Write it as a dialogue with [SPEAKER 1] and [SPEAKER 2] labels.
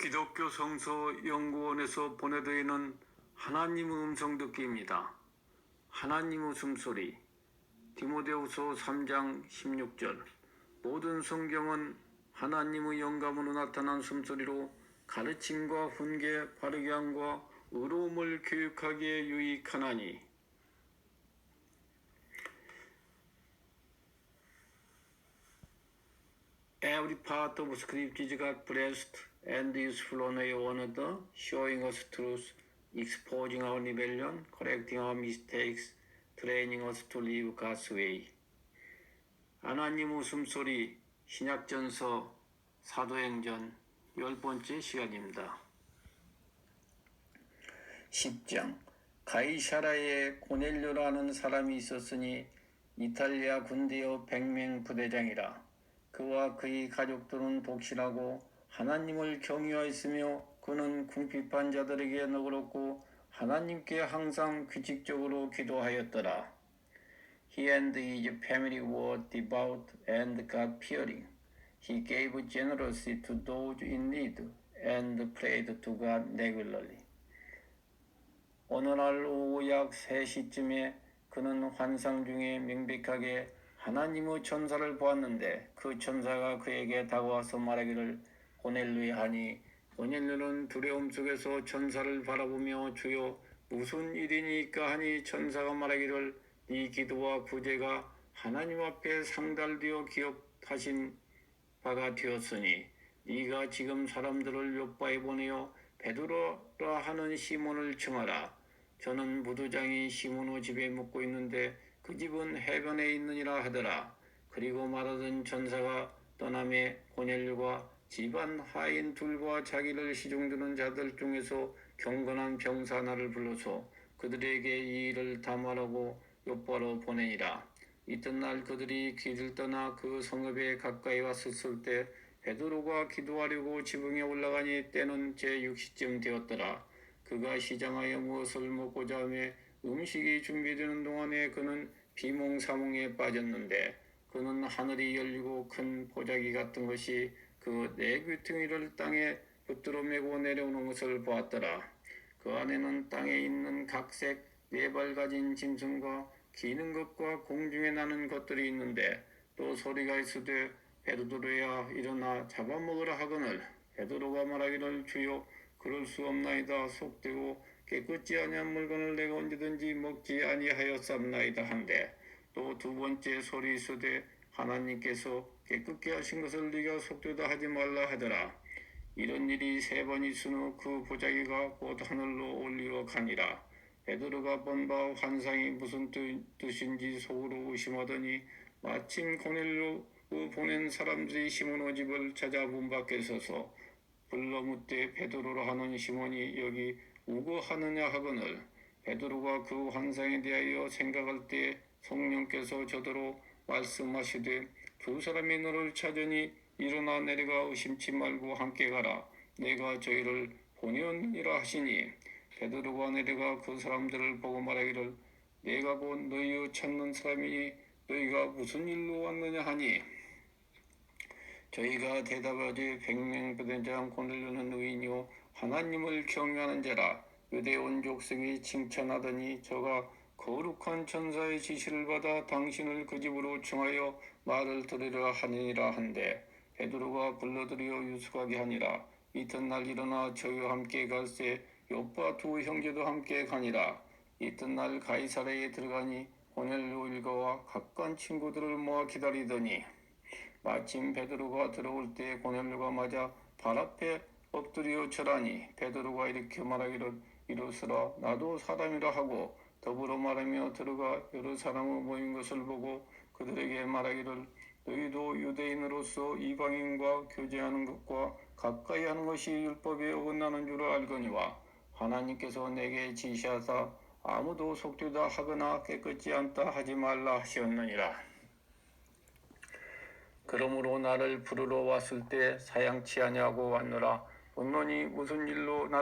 [SPEAKER 1] 기독교 성서 연구원에서 보내드리는 하나님의 음성 듣기입니다. 하나님의 숨소리 디모데후서 3장 16절. 모든 성경은 하나님의 영감으로 나타난 숨소리로 가르침과 훈계, 바르게 함과 의로움을 교육하기에 유익하나니. Every part of scripture and useful on one another, showing us truth, exposing our rebellion, correcting our mistakes, training us to live God's way. 하나님 웃음소리 신약전서 사도행전 열 번째 시간입니다. 10장 가이샤라에 고넬료라는 사람이 있었으니 이탈리아 군대의 백명 부대장이라 그와 그의 가족들은 독실하고 하나님을 경유하였으며 그는 궁핍한 자들에게 너그럽고 하나님께 항상 규칙적으로 기도하였더라. He and his family were devout and God-fearing. He gave generously to those in need and prayed to God regularly. 어느 날 오후 약 3시쯤에 그는 환상 중에 명백하게 하나님의 천사를 보았는데 그 천사가 그에게 다가와서 말하기를 고넬루에 하니 고넬루는 두려움 속에서 천사를 바라보며 주여 무슨 일이니까 하니 천사가 말하기를 네 기도와 구제가 하나님 앞에 상달되어 기억하신 바가 되었으니 네가 지금 사람들을 요바에 보내어 베드로라 하는 시몬을 청하라 저는 무도장이 시몬의 집에 묵고 있는데 그 집은 해변에 있느니라 하더라. 그리고 말하던 전사가 떠남에 고넬류가 집안 하인 둘과 자기를 시중드는 자들 중에서 경건한 병사 하나를 불러서 그들에게 이 일을 다 말하고 요바로 보내니라. 이튿날 그들이 길을 떠나 그 성읍에 가까이 왔었을 때 베드로가 기도하려고 지붕에 올라가니 때는 제 6시쯤 되었더라. 그가 시장하여 무엇을 먹고자 하며 음식이 준비되는 동안에 그는 비몽사몽에 빠졌는데 그는 하늘이 열리고 큰 보자기 같은 것이 그 네 귀퉁이를 땅에 붙들어 메고 내려오는 것을 보았더라. 그 안에는 땅에 있는 각색 네 발 가진 짐승과 기는 것과 공중에 나는 것들이 있는데 또 소리가 있으되 베드로야 일어나 잡아먹으라 하거늘 베드로가 말하기를 주여 그럴 수 없나이다 속되고 깨끗지 아니한 물건을 내가 언제든지 먹지 아니하였삼나이다 한데 또 두 번째 소리 있으되 하나님께서 깨끗게 하신 것을 네가 속되다 하지 말라 하더라. 이런 일이 세 번 있으므 그 보자기가 곧 하늘로 올리어 가니라. 베드로가 본 바 환상이 무슨 뜻- 뜻인지 속으로 의심하더니 마침 고넬로 보낸 사람들이 시몬의 집을 찾아 문 밖에 서서 불러 묻되 베드로라 하는 시몬이 여기 우거 하느냐 하거늘. 베드로가 그 환상에 대하여 생각할 때 성령께서 저더러 말씀하시되 두 사람이 너를 찾으니 일어나 내려가 의심치 말고 함께 가라. 내가 저희를 보내었느니라 하시니. 베드로가 내려가 그 사람들을 보고 말하기를 내가 곧 너희의 찾는 사람이니 너희가 무슨 일로 왔느냐 하니. 저희가 대답하되 백명 부대장 고넬료는 의인이요 하나님을 경외하는 자라. 유대 온 족속이 칭찬하더니 저가 거룩한 천사의 지시를 받아 당신을 그 집으로 청하여 말을 들으려 하니라 한데 베드로가 불러들여 유숙하게 하니라. 이튿날 일어나 저희와 함께 갈새 요빠 두 형제도 함께 가니라. 이튿날 가이사라에 들어가니 고넬료 일가와 가까운 친구들을 모아 기다리더니 마침 베드로가 들어올 때 고넬료가 맞아 발 앞에 엎드려 절하니 베드로가 이렇게 말하기를 이로쓰라. 나도 사람이라 하고 더불어 말하며 들어가 여러 사람을 모인 것을 보고 그들에게 말하기를 너희도 유대인으로서 이방인과 교제하는 것과 가까이 하는 것이 율법에 어긋나는 줄 알거니와 하나님께서 내게 지시하사 아무도 속되다 하거나 깨끗지 않다 하지 말라 하셨느니라. 그러므로 나를 부르러 왔을 때 사양치 아니하고 왔노라. 본론이 무슨 일로 나를